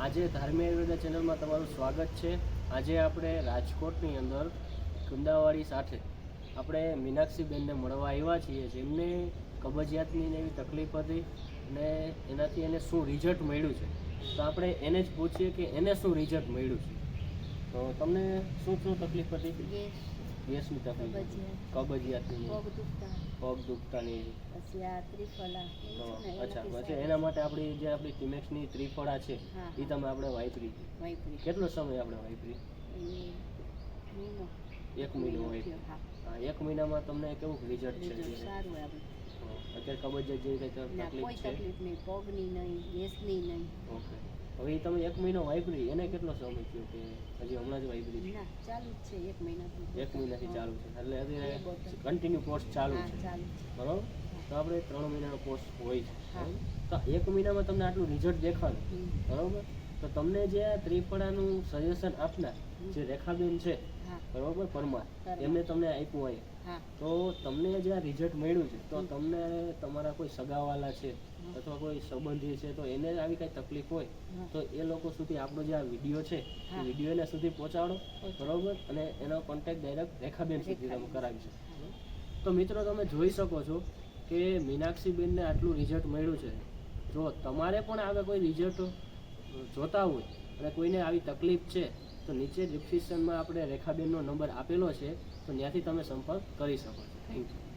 આજે ધાર્મિક આયુર્વેદા ચેનલમાં તમારું સ્વાગત છે. આજે આપણે રાજકોટની અંદર કુંદાવાડી સાથે આપણે મીનાક્ષીબેનને મળવા આવ્યા છીએ. જેમને કબજિયાતની એવી તકલીફ હતી અને એનાથી એને શું રિઝલ્ટ મળ્યું છે? તો આપણે એને જ પૂછીએ કે એને શું રિઝલ્ટ મળ્યું છે? તો તમને શું શું તકલીફ હતી? તકલીફ કબજિયાતની. પગ દુખતા. પછી આ અચ્છા પછી એના માટે આપણી જે આપણી ટીમેક્સની ત્રિફળા છે એ તમે આપણે વાપરી. કેટલો સમય આપણે વાપરી? એક મહિનો હા. હા એક મહિનામાં તમને કેવું રિઝલ્ટ છે સારું આવે. અત્યારે કબજિયાત જેવી કંઈ તકલીફ છે? તકલીફ નહીં પગની નહીં ગેસની નહીં. ઓકે. હવે તમે એક મહિનો વાપરી એને કેટલો સમય થયો કે હજી હમણાં જ વાપરી? ના ચાલુ છે એક મહિનાથી. એક મહિનાથી ચાલુ છે એટલે હજી કન્ટિન્યુ કોર્સ ચાલુ છે. બરોબર? તો આપણે ત્રણ મહિનાનો કોર્સ હોય છે તો એક મહિનામાં તમને આટલું રિઝલ્ટ દેખાડું બરોબર? તો તમને જે આ ત્રિપડાનું સજેશન આપનાર જે રેખાબેન છે બરોબર પરમાર. એમને તમને આપ્યું હોય. તો તમને જે આ રિઝલ્ટ મળ્યું છે તો તમને તમારા કોઈ સગાવાલા છે અથવા કોઈ સંબંધી છે તો એને આવી કઈ તકલીફ હોય તો એ લોકો સુધી આપણો જે આ વીડિયો છે એ વીડિયો એના સુધી પહોંચાડો. બરોબર? અને એનો કોન્ટેક્ટ ડાયરેક્ટ રેખાબેન સુધી તમે. કરાવી શકો. તો મિત્રો તમે જોઈ શકો છો કે મીનાક્ષીબેનને આટલું રિઝલ્ટ મળ્યું છે. જો તમારે પણ આવે કોઈ રિઝલ્ટ જોતા હોય અને કોઈને આવી તકલીફ છે, તો નીચે ડિસ્ક્રિપ્શનમાં આપણે રેખાબેનનો નંબર આપેલો છે, તો ત્યાંથી તમે સંપર્ક કરી શકો છો. Thank you